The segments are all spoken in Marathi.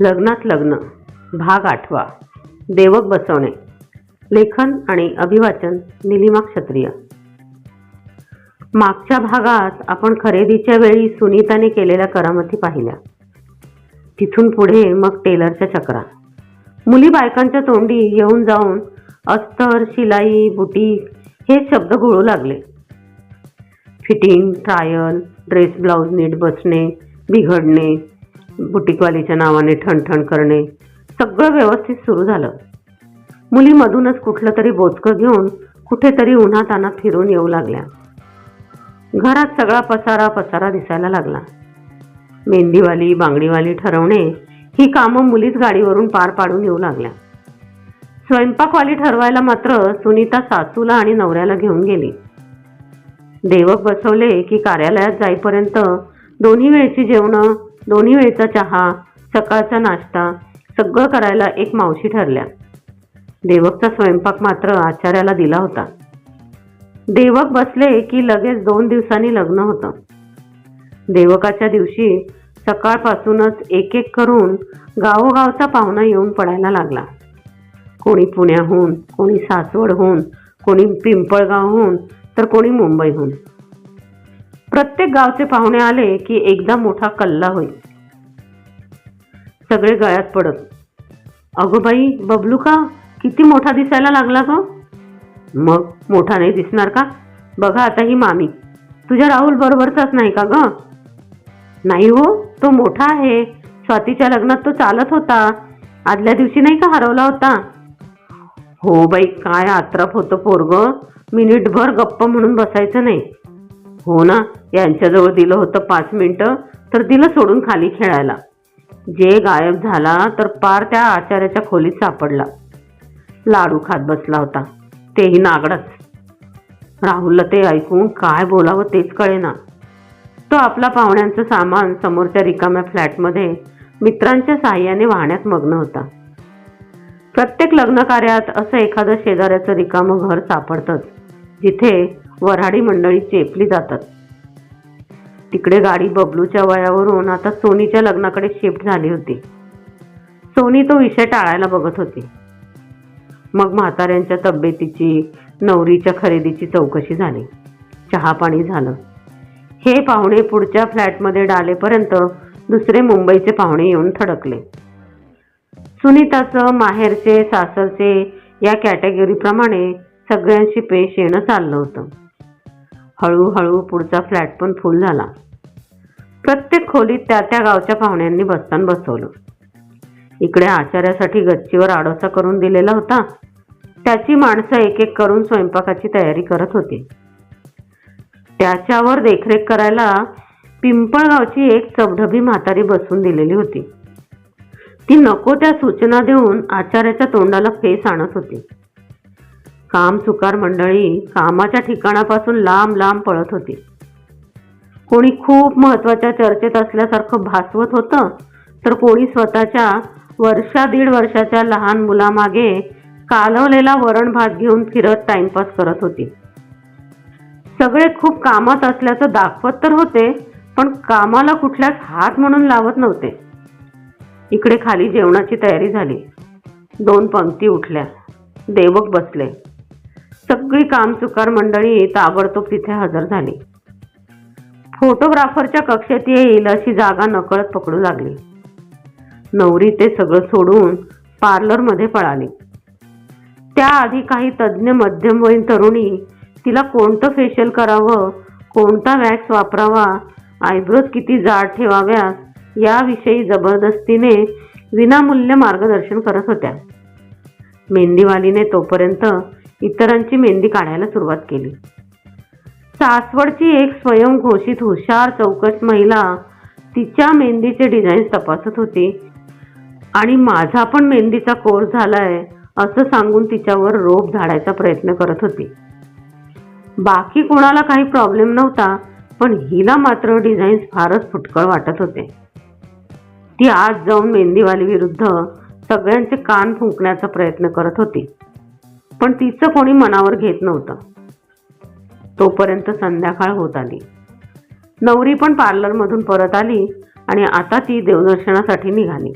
लग्नात लग्न. भाग आठवा. देवक बसवणे. लेखन आणि अभिवाचन निलिमा क्षत्रिय. मागच्या भागात आपण खरेदीच्या वेळी सुनीताने केलेल्या करामती पाहिल्या. तिथून पुढे मग टेलरच्या चक्रा. मुली बायकांच्या तोंडी येऊन जाऊन अस्तर शिलाई बुटीक हे शब्द घोळू लागले. फिटिंग ट्रायल ड्रेस ब्लाऊज नीट बसणे बिघडणे बुटीकवालीच्या नावाने ठणठण करणे सगळं व्यवस्थित सुरू झालं. मुली मधूनच कुठलं तरी बोचकं घेऊन कुठेतरी उन्हात अनात फिरून येऊ लागल्या. घरात सगळा पसारा पसारा दिसायला लागला. मेहंदीवाली बांगडीवाली ठरवणे ही कामं मुलीच गाडीवरून पार पाडून येऊ लागल्या. स्वयंपाकवाली ठरवायला मात्र सुनीता सासूला आणि नवऱ्याला घेऊन गेली. देवक बसवले की कार्यालयात जाईपर्यंत दोन्ही वेळची जेवणं दोन्ही वेळचा चहा सकाळचा नाश्ता सगळं करायला एक मावशी ठरल्या. देवकचा स्वयंपाक मात्र आचार्याला दिला होता. देवक बसले की लगेच दोन दिवसांनी लग्न होतं. देवकाच्या दिवशी सकाळपासूनच एक एक करून गावोगावचा पाहुणा येऊन पडायला लागला. कोणी पुण्याहून कोणी सासवडहून कोणी पिंपळगावहून तर कोणी मुंबईहून. प्रत्येक गावचे पाहुणे आले की एकदा मोठा कल्ला होईल. सगळे गळ्यात पडत. अगो बाई बबलू का? किती मोठा दिसायला लागला ग? मग मोठा नाही दिसणार का? बघा आता ही मामी. तुझ्या राहुल बरोबरचाच नाही का ग? नाही हो तो मोठा आहे. स्वातीच्या लग्नात तो चालत होता. आदल्या दिवशी नाही का हरवला होता? हो बाई काय आत्रप होतं पोरग. मिनिटभर गप्प म्हणून बसायचं नाही. हो ना? यांच्याजवळ दिलं होतं पाच मिनटं तर दिलं सोडून खाली खेळायला. जे गायब झाला तर पार त्या आचार्याच्या खोलीत सापडला. लाडू खात बसला होता. तेही नागडच. राहुलला ते ऐकून काय बोलावं तेच कळेना. तो आपला पाहुण्यांचं सामान समोरच्या रिकाम्या फ्लॅटमध्ये मित्रांच्या साह्याने वाहण्यात मग्न होता. प्रत्येक लग्न कार्यात असं एखादं शेजाऱ्याचं रिकामं घर सापडतंच जिथे वऱ्हाडी मंडळी चेपली जातात. तिकडे गाडी बबलूच्या वयावरून आता सोनीच्या लग्नाकडे शिफ्ट झाली होती. सोनी तो विषय टाळायला बघत होती. मग म्हाताऱ्यांच्या तब्येतीची नवरीच्या खरेदीची चौकशी झाली. चहापाणी झालं. हे पाहुणे पुढच्या फ्लॅटमध्ये डालेपर्यंत दुसरे मुंबईचे पाहुणे येऊन थडकले. सुनीताचं माहेरचे सासरचे या कॅटेगरीप्रमाणे सगळ्यांशी पेश येणं चाललं होतं. हळूहळू पुढचा फ्लॅट पण फुल झाला. प्रत्येक खोलीत त्या त्या गावच्या पाहुण्यांनी बस्तान बसवलं. इकडे आचार्यासाठी गच्चीवर आडोसा करून दिलेला होता. त्याची माणसं एक एक करून स्वयंपाकाची तयारी करत होती. त्याच्यावर देखरेख करायला पिंपळगावची एक चबढबी म्हातारी बसून दिलेली होती. ती नको त्या सूचना देऊन आचार्याच्या तोंडाला फेस आणत होती. कामचुकार मंडळी कामाच्या ठिकाणापासून लांब लांब पळत होती. कोणी खूप महत्त्वाच्या चर्चेत असल्यासारखं भासवत होतं तर कोणी स्वतःच्या वर्षा दीड वर्षाच्या लहान मुलामागे कालवलेला वरण भात घेऊन फिरत टाइमपास करत होती. सगळे खूप कामात असल्याचं दाखवत तर होते पण कामाला कुठल्याच हात म्हणून लावत नव्हते. इकडे खाली जेवणाची तयारी झाली. दोन पंक्ती उठल्या. देवक बसले. सगळी कामचुकार मंडळी ताबडतोब तिथे हजर झाली. फोटोग्राफरच्या कक्षेत येईल अशी जागा नकळत पकडू लागली. नवरी ते सगळं सोडून पार्लरमध्ये पळाली. त्याआधी काही तज्ज्ञ मध्यमवयीन तरुणी तिला कोणतं फेशियल करावं कोणता वॅक्स वापरावा आयब्रोज किती जाड ठेवाव्यात याविषयी जबरदस्तीने विनामूल्य मार्गदर्शन करत होत्या. मेहंदीवालीने तोपर्यंत इतरांची मेहंदी काढायला सुरुवात केली. सासवडची एक स्वयंघोषित हुशार चौकट महिला तिच्या मेहंदीचे डिझाईन्स तपासत होती. आणि माझा पण मेहंदीचा कोर्स झालाय असं सांगून तिच्यावर रोप झाडायचा प्रयत्न करत होती. बाकी कोणाला काही प्रॉब्लेम नव्हता पण हिला मात्र डिझाईन्स फारच फुटकळ वाटत होते. ती आज जाऊन मेहंदीवाली विरुद्ध सगळ्यांचे कान फुंकण्याचा प्रयत्न करत होती. पण तिचं कोणी मनावर घेत नव्हतं. तोपर्यंत संध्याकाळ होत आली. नवरी पण पार्लरमधून परत आली आणि आता ती देवदर्शनासाठी निघाली.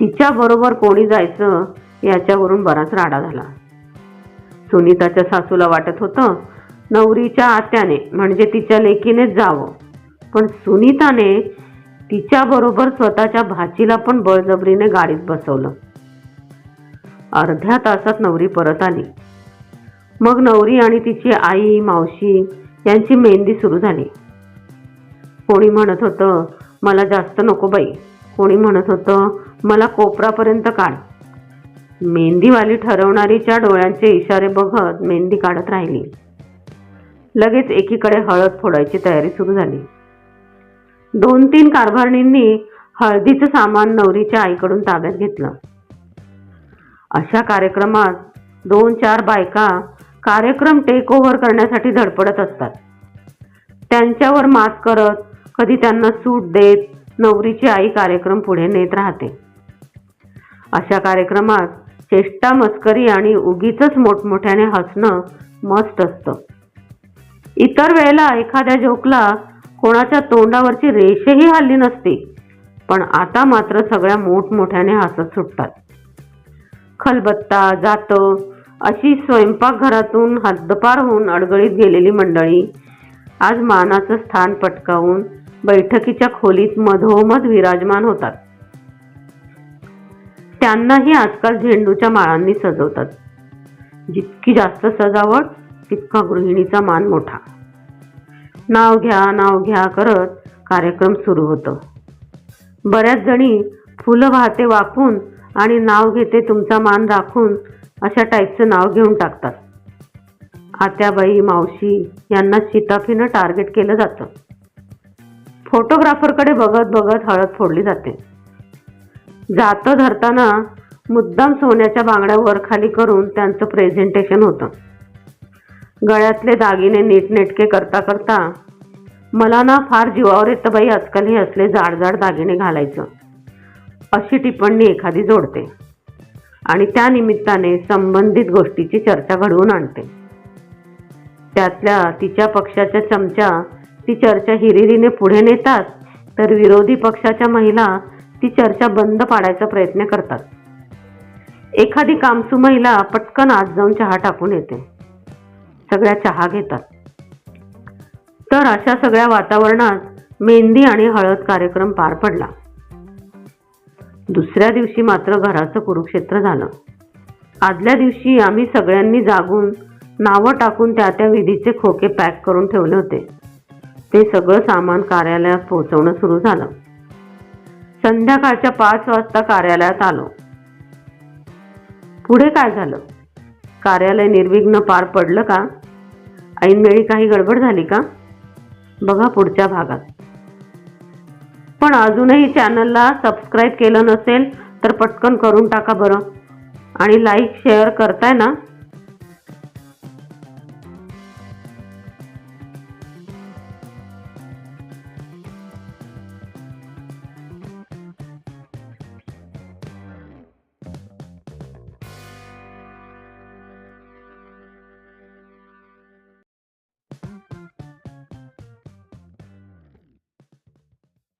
तिच्या बरोबर कोणी जायचं याच्यावरून बराच राडा झाला. सुनीताच्या सासूला वाटत होतं नवरीच्या आत्याने म्हणजे तिच्या लेकीनेच जावं. पण सुनीताने तिच्याबरोबर स्वतःच्या भाचीला पण बळजबरीने गाडीत बसवलं. अर्ध्या तासात नवरी परत आली. मग नवरी आणि तिची आई मावशी यांची मेहंदी सुरू झाली. कोणी म्हणत होतं मला जास्त नको बाई. कोणी म्हणत होतं मला कोपरापर्यंत काढ. मेहंदीवाली ठरवणारीच्या डोळ्यांचे इशारे बघत मेहंदी काढत राहिली. लगेच एकीकडे हळद फोडायची तयारी सुरू झाली. दोन तीन कारभारणींनी हळदीचं सामान नवरीच्या आईकडून ताब्यात घेतलं. अशा कार्यक्रमात दोन चार बायका कार्यक्रम टेक ओव्हर करण्यासाठी धडपडत असतात. त्यांच्यावर मात करत कधी त्यांना सूट देत नवरीची आई कार्यक्रम पुढे नेत राहते. अशा कार्यक्रमात चेष्टा मस्करी आणि उगीच मोठमोठ्याने हसणं मस्त असतं. इतर वेळेला एखाद्या जोकला कोणाच्या तोंडावरची रेषही हल्ली नसते पण आता मात्र सगळ्या मोठमोठ्याने हसत सुटतात. खलबत्ता जातं अशी स्वयंपाकघरातून हद्दपार होऊन अडगळीत गेलेली मंडळी आज मानाचं स्थान पटकावून बैठकीच्या खोलीत मधोमध विराजमान होतात. त्यांनाही आजकाल झेंडूच्या माळांनी सजवतात. जितकी जास्त सजावट तितका गृहिणीचा मान मोठा. नाव घ्या नाव घ्या करत कार्यक्रम सुरू होतो. बऱ्याच जणी फुलं वाहते वाकून आणि नाव घेते तुमचा मान राखून अशा टाईपचं नाव घेऊन टाकतात. आत्याबाई मावशी यांना शिताफीनं टार्गेट केलं जातं. फोटोग्राफरकडे बघत बघत हळद फोडली जाते. जातं धरताना मुद्दाम सोन्याच्या बांगड्या वर खाली करून त्यांचं प्रेझेंटेशन होतं. गळ्यातले दागिने नीटनेटके करता करता मला ना फार जीवावर येतं बाई आजकाल हे असले जाड जाड दागिने घालायचं. अशी टिप्पणी एखादी जोडते. आणि त्यानिमित्ताने संबंधित गोष्टीची चर्चा घडवून आणते. त्यातल्या तिच्या पक्षाच्या चमच्या ती चर्चा हिरिरीने पुढे नेतात तर विरोधी पक्षाच्या महिला ती चर्चा बंद पाडायचा प्रयत्न करतात. एखादी कामसू महिला पटकन आत जाऊन चहा टाकून येते. सगळ्या चहा घेतात. तर अशा सगळ्या वातावरणात मेहंदी आणि हळद कार्यक्रम पार पडला. दुसऱ्या दिवशी मात्र घराचं कुरुक्षेत्र झालं. आदल्या दिवशी आम्ही सगळ्यांनी जागून नावं टाकून त्या त्या विधीचे खोके पॅक करून ठेवले होते. ते सगळं सामान कार्यालयात पोहोचवणं सुरू झालं. संध्याकाळच्या पाच वाजता कार्यालयात आलो. पुढे काय झालं? कार्यालय निर्विघ्न पार पडलं का? ऐनवेळी काही गडबड झाली का? बघा पुढच्या भागात. पण अजूनही चॅनलला सबस्क्राईब केलं नसेल तर पटकन करून टाका बरं. आणि लाईक शेअर करताय ना